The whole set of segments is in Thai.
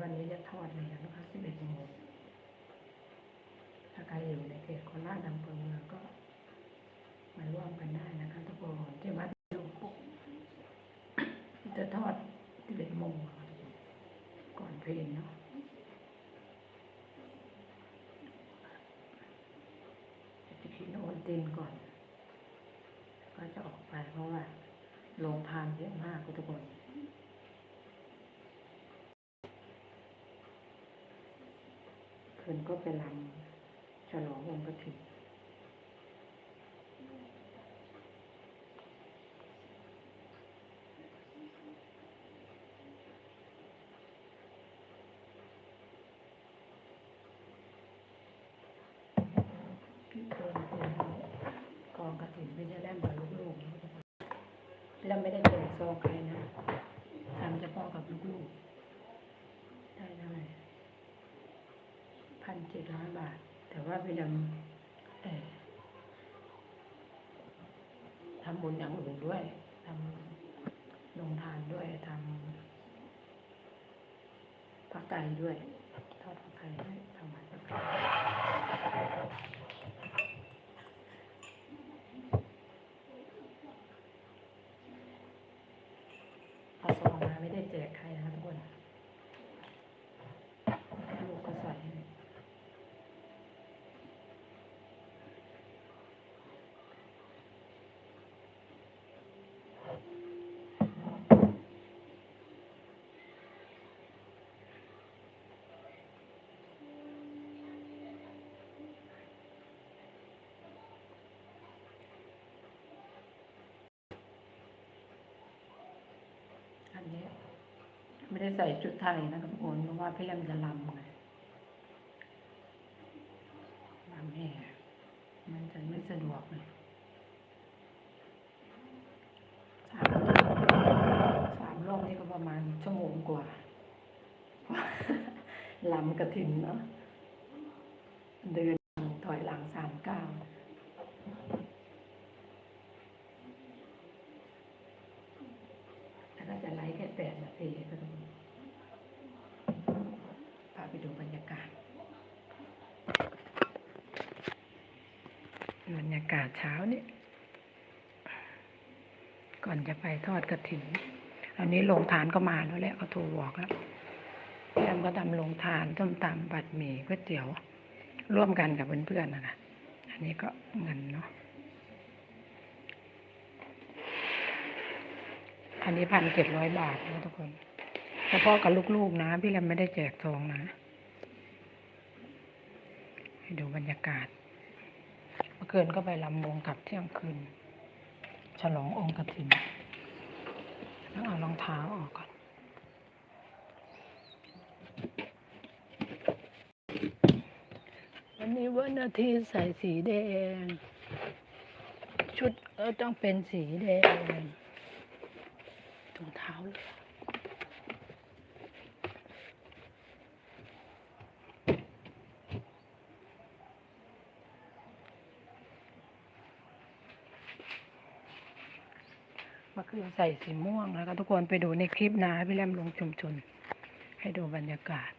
วันนี้จะทอดเลยนะคะสิบเอ็ดโมงถ้าใครอยู่ในเขตโคราชอำเภอเมืองก็มาร่วมกันได้นะคะทุกคนที่วัดหลวงปู่จะทอดสิบเอ็ดโมงก่อนเพลนเนาะจะกินโอนตินก่อน ก็จะออกไปเพราะว่าโรงทานเยอะมากทุกคน คืนก็ไปรำฉลองวันกฐินพี่นกองกระถิ่นไม่ได้แล่นบอลูกๆแล้วไม่ได้เป็นซองใครนะทำเฉพาะกับลูกๆ ได้เท่าไหร่ พันเจ็ดร้อยบาท แต่ว่าไปดำทำบุญอย่างอื่นด้วยทำลงทานด้วยทำผักไก่ด้วยทอดผักไก่ให้ทำผักไก่พอซองมาไม่ได้แจกใครนะคะทุกคน ลูกก็ใส่ให้ อันนี้ ไม่ได้ใส่ชุดไทยนะครับทุกคนเพราะว่าพี่แรมจะลำไงลำแห่มันจะไม่สะดวกเลยสามสามรอบนี่ก็ประมาณชั่วโมงกว่าลำกระถินเนาะเดินถอยหลังสามก้าวแล้วก็ จะไลฟ์แค่แปดนาทีก็ต้องพาไปดูบรรยากาศ บรรยากาศเช้านี่ก่อนจะไปทอดกระถิ่นอันนี้โรงทานก็มาแล้วแหละเขาโทรบอกแล้วพี่แอมก็ทำโรงทานต้มตำบัดหมี่ก๋วยเตี๋ยว ร่วมกันกับเพื่อนๆนะนะอันนี้ก็เงินเนาะ อันนี้พันเจ็ดร้อยบาทนะทุกคน เฉพาะกับลูกๆนะ พี่แรมไม่ได้แจกซองนะ ให้ดูบรรยากาศ เมื่อคืนก็ไปลำวงกับเที่ยงคืน ฉลององค์กฐินแล้วเอารองเท้าออกก่อนวันนี้วันอาทิตย์ใส่สีแดง ชุดก็ต้องเป็นสีแดง ถุงเท้าเลยเมื่อคืนใส่สีม่วงแล้วก็ทุกคนไปดูในคลิปนะพี่แรมลงชุมชน ให้ดูบรรยากาศ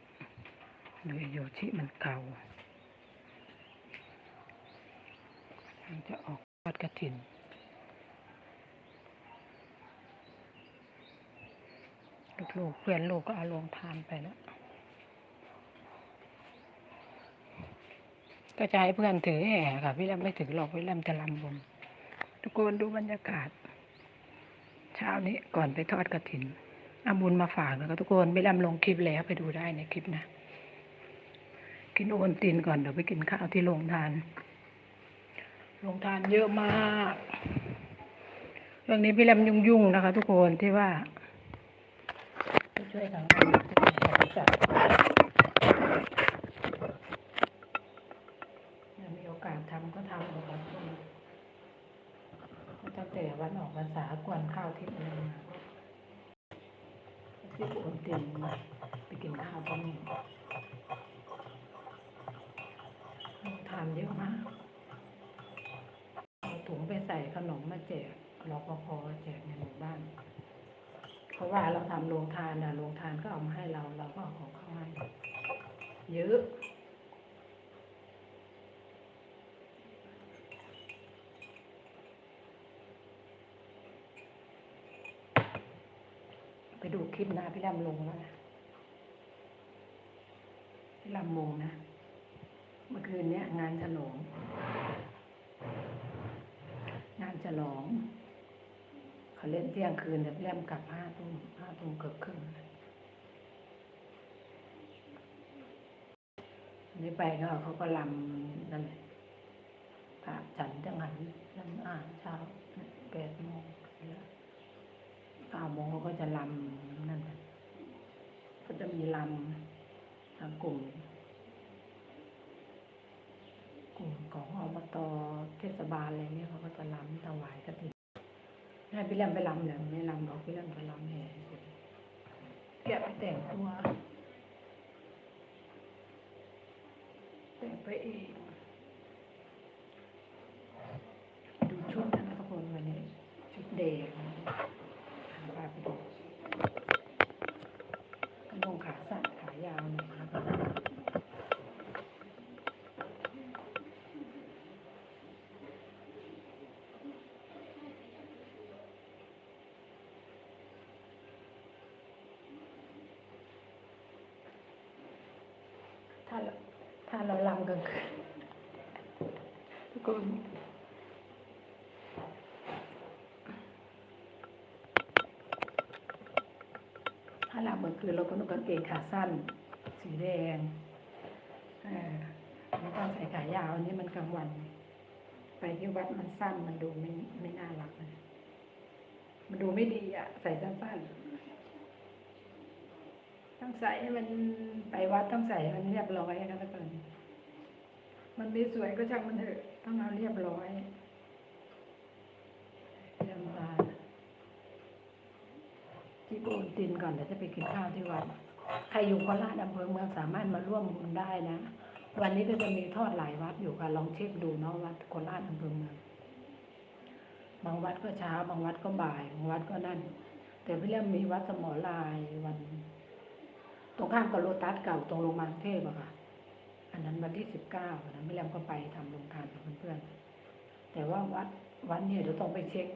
ดูโยชิมันเก่ามันจะออกทอดกระถิ่น ลูกๆเพื่อนลูกก็เอาลงทานไปแล้ว ก็จะให้เพื่อนถือแห่ค่ะพี่ลำไม่ถือหรอกพี่ลำจะลำบนทุกคนดูบรรยากาศ เช้านี้ก่อนไปทอดกระถินอาบุญมาฝากแล้วก็ทุกคนพี่ลำลงคลิปแล้วไปดูได้ในคลิปนะ กินโอนตินก่อนเดี๋ยวไปกินข้าวที่โรงทานโรงทานเยอะมาก เรื่องนี้พี่ลำยุ่งๆนะคะ ทุกคนที่ว่า ช่วยสังคมจัดมีโอกาสทำก็ทำนะคะตั้งแต่วันออกพรรษากวนข้าวที่อะไรมาที่คนเตียนมไปกินข้าวก็มีทานเยอะมากเอาถุงไปใส่ขนมมาแจกรอปภแจกในหมู่บ้าน ราะว่าเราทำโรงทานนะโรงทานก็เอามาให้เรา เราก็เอาของเขาให้เยอะไปดูคลิปนะพี่ลำลงแล้วนะพี่ลำมงนะ เมื่อคืนเนี้ยงานฉลอง งานฉลอง เขาเล่นเที่ยงคืนแต่พี่แรมกลับห้าทุ่มห้าทุ่มเกือบครึ่งนนี้ไปก็เขาก็ลำนั่นแหละพระจันทร์จังหันลำอ่านเช้าแปดโมงเก้าโมงเขาก็จะลำนั่นแหละก็จะมีลำทางกลุ่ม กลุ่มของอบตเทศบาลอะไรเนี่ยเขาก็จะลำถวายกฐิน ให้พี่ลำไปลำเนี่ยไม่ลำบอกพี่ลำไปลำแห่แกไปแต่งตัวแต่งไปเองดูชุดนะทุกคนวันนี้ ชุดเด็กพาไปดูกระโปรงขาสั้นขายาวหน่อยนะครับ ถ้าเราถ้าเราลำกลางคืนทุกคนถ้าลำกลางคืนเราก็นุ่งกางเกงขาสั้น สีแดงเอ่าไม่ต้องใส่ขายาวอันนี้มันกลางวัน ไปที่วัดมันสั้นมันดูไม่ไม่น่ารักเลยมันดูไม่ดีอะ ใส่สั้นๆ ต้องใส่ให้มันไปวัดต้องใส่ให้มันเรียบร้อยนะทุกคนมันไม่สวยก็ช่างมันเถอะ ต้องเอาเรียบร้อยเรียบร้อยที่โกนตินก่อนเดี๋ยวจะไปกินข้าวที่วัด ใครอยู่โคราชอำเภอเมืองสามารถมาร่วมบุญได้นะ วันนี้ก็จะมีทอดหลายวัดอยู่ค่ะ ลองเช็คดูเนาะวัดโคราชอำเภอเมือง บางวัดก็เช้า บางวัดก็บ่าย บางวัดก็นั่น แต่พี่เริ่มมีวัดสมอลายวัน รงข้ามกับโลตัสเก่าตรงโรงพยาบาลเทพอะค่ะ อันนั้นวันที่สิบเก้าอันนั้นไม่แรมก็ไปทำโรงทานกับเพื่อนๆแต่ว่าวัดวัดเนี่ยเดี๋ยวต้องไปเช็ค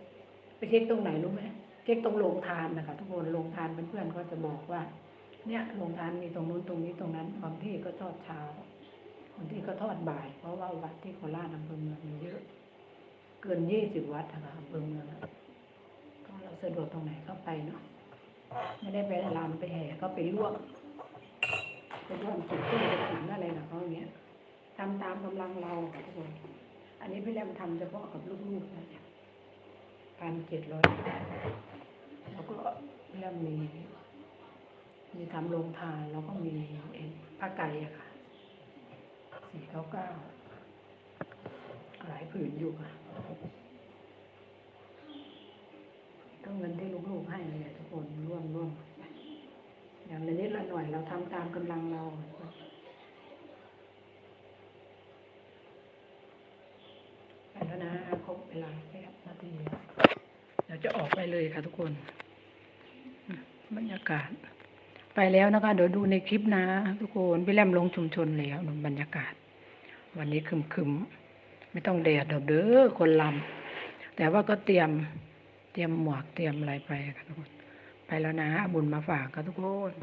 ไปเช็คตรงไหนรู้ไหมเช็คตรงโรงทานนะคะทุกคนโรงทานเพื่อนๆก็จะบอกว่า เนี่ยโรงทานมีตรงนู้นตรงนี้ตรงนั้นบางที่ก็ทอดเช้าบางที่ก็ทอดบ่าย เพราะว่าวัดที่โคราชอำเภอเมืองมีเยอะ เกินยี่สิบวัดนะคะอำเภอเมืองก็เราสะดวกตรงไหนก็ไปเนาะไม่ได้ไปลามไปแห่ก็ไปรวม ไปร่วมจุดตู้กระถิ่นอะไรนะเขาอย่างเงี้ยทำตามกำลังเราค่ะทุกคน อันนี้พี่แรมทำเฉพาะกับลูกๆนะเนี่ยพันเจ็ดร้อยแล้วก็พี่แรมมี มีทำโรงทานแล้วก็มีเองผ้าไก่อะค่ะสี่เก้าเก้าหลายผืนอยู่ค่ะ ก็เงินที่ลูกๆให้เลยทุกคนร่วมร่วมไปอย่างละนิดละหน่อย เราทำตามกำลังเราไปแล้วนะครบเวลาแค่นาทีเดี๋ยวจะออกไปเลยค่ะทุกคน บรรยากาศ ไปแล้วนะคะ เดี๋ยวดูในคลิปนะ ทุกคนพี่แรมลงชุมชนแล้วบรรยากาศ วันนี้คึมๆไม่ต้องแดดดอกเด้อคนลำแต่ว่าก็เตรียมเตรียมหมวกเตรียมอะไรไปค่ะทุกคนไปแล้วนะบุญมาฝากค่ะทุกคน